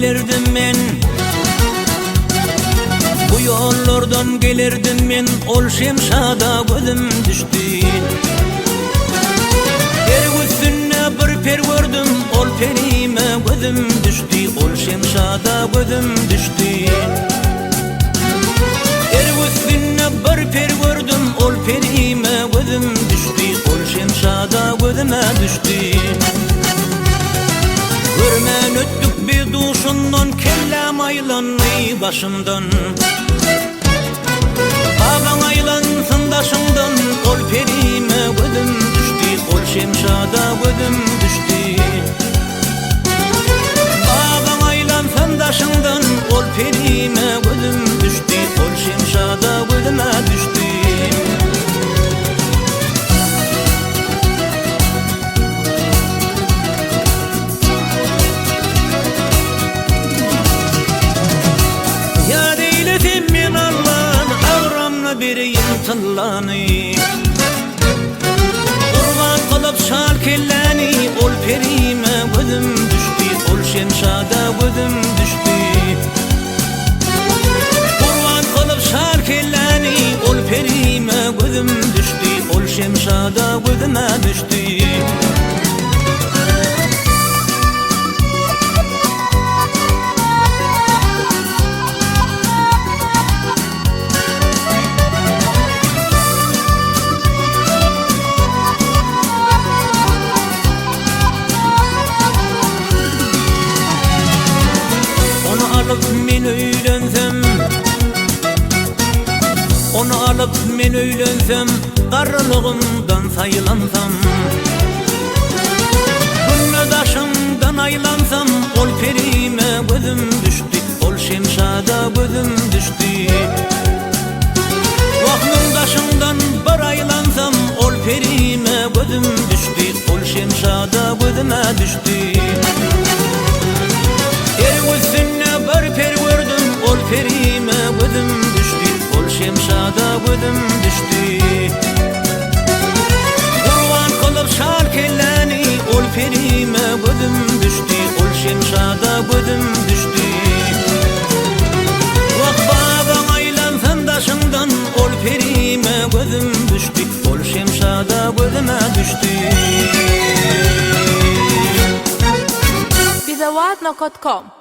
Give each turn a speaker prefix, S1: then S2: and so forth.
S1: gelirdim men Bu yollardan gelirdim men Ol şemşada gözüm düştü. Per üstüne bir per gördüm Ol perime gözüm düştü. Ol şemşada gözüm düştü. Er üstüne bir per gördüm Ol perime gözüm düştü. Ol şemşada gözüme düştü duşundan Kellem aylanmay başımdan Ağan aylansın daşımdan Kurban kılıp şal kelleni Ol perime gözüm düştü Ol şemşada gözüm düştü. Kurban kılıp şal kelleni Ol perime gözüm düştü Ol şemşada gözüme düştü alıp men öylensem Onu alıp men öylensem Karlığımdan sayılansam. Gülmedaşımdan aylansam Ol perime gözüm düştü. Ol şemşada gözüm düştü. Vahnımdaşımdan bir aylansam Ol perime gözüm düştü. Ol şemşada gözüme düştü gözüm düştü. Kurban kılıp şal kelleni Ol perime gözüm düştü. Ol şemşada gözüm düştü. Vah babam aylansın daşından Ol perime gözüm düştü. Ol şemşada gözüme düştü.
S2: Bize ładno.com